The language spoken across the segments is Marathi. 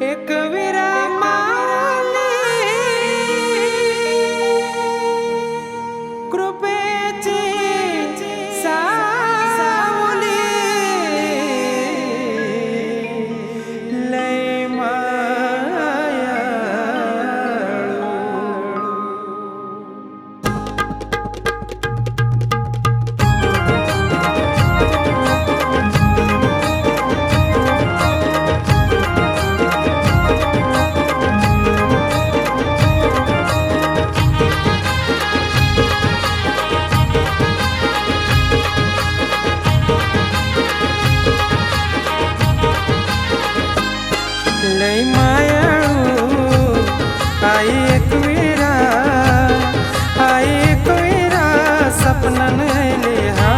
ਇੱਕ ਵਿਰਾ ਮਾਰਾ सपनान आयले हा।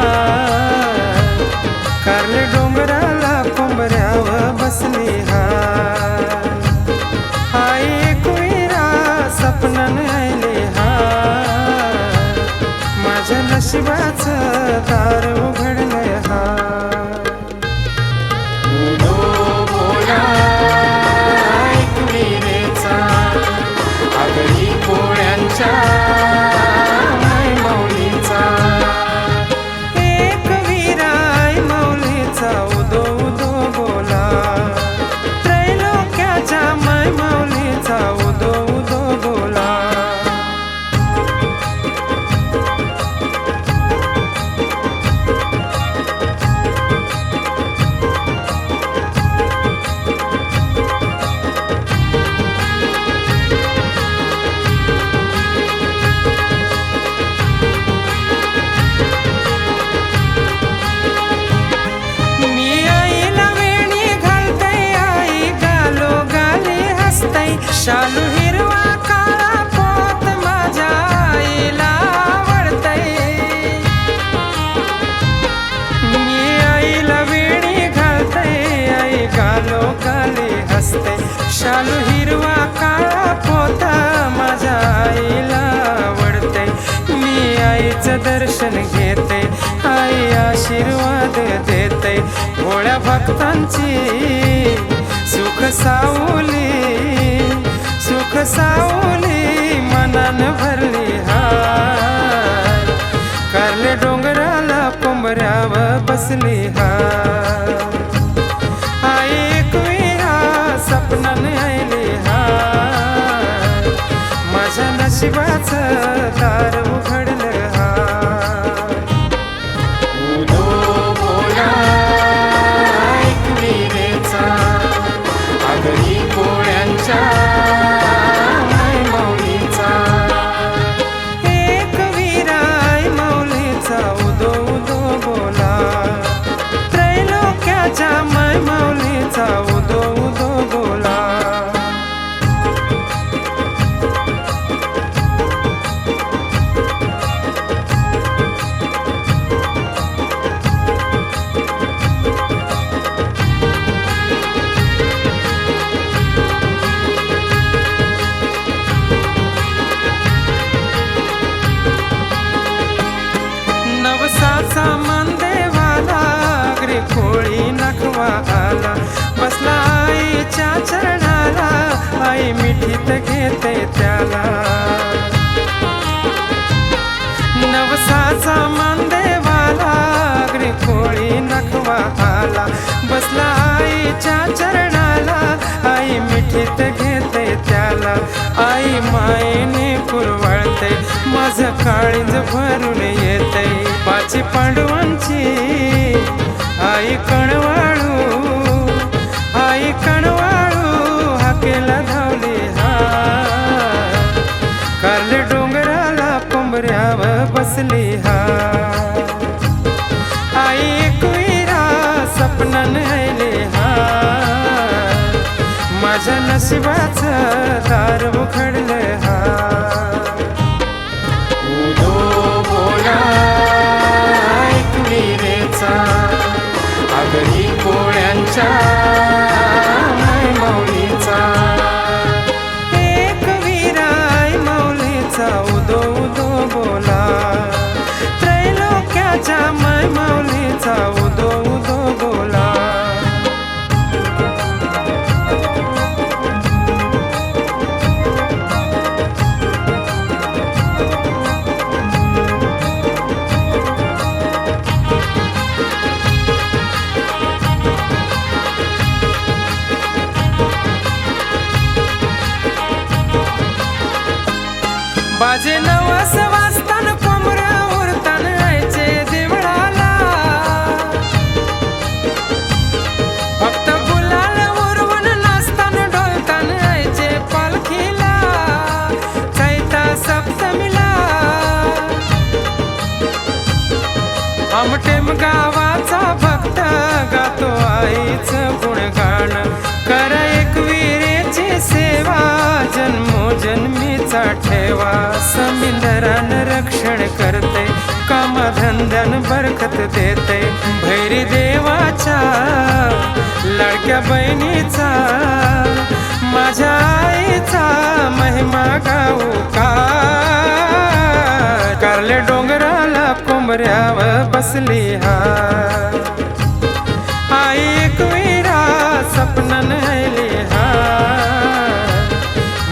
कारले डोंगराला कोंबऱ्याव बसली हा। आई एकविरा सपनान आयले हा। माझ्या नशिबाचं दार उघडलंय शालू हिरवा काळा पोत माझ्या आईला आवडतय. मी आईला वेणी घालतय आई गालो काले हसते. शालू हिरवा काळा पोत माझ्या आईला आवडते मी आईचं दर्शन घेते आई आशीर्वाद देते. भोळ्या भक्तांची सुख सावली सावली मनान भरली हार. कारले डोंगराला कोंबऱ्याव बसली हार. आई सपनान आयली हार. माझ्या नशिबाचं दार उघड नखवा आला बसला आईच्या चरणाला आई मिठीत घेते त्याला. नवसाचा मंदेवाला अग्रे खोळी नखवा आला बसला आईच्या चरणाला आई मिठीत घेते त्याला. आई मायेने पुरवळते माझं काळीज भरून येते. पाची पांडवांची आई कण माझ्या नशिबाचं दार उघडलं हा. आमटेम गावाचा भक्त गातो आईच गुणगान. कर एक विरेची सेवा जन्मोजन्मीचा ठेवा. समिंदरान रक्षण करते कामधंद्यान बरकत देते. भैरी देवाच्या लाडक्या बहिणीचा माझ्या आईचा महिमा गाऊ का? कारले डोंगराला कोंबऱ्यावर हसली हा. आई एक सपना सपनन हा.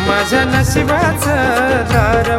माझ्या नशिबाचं दार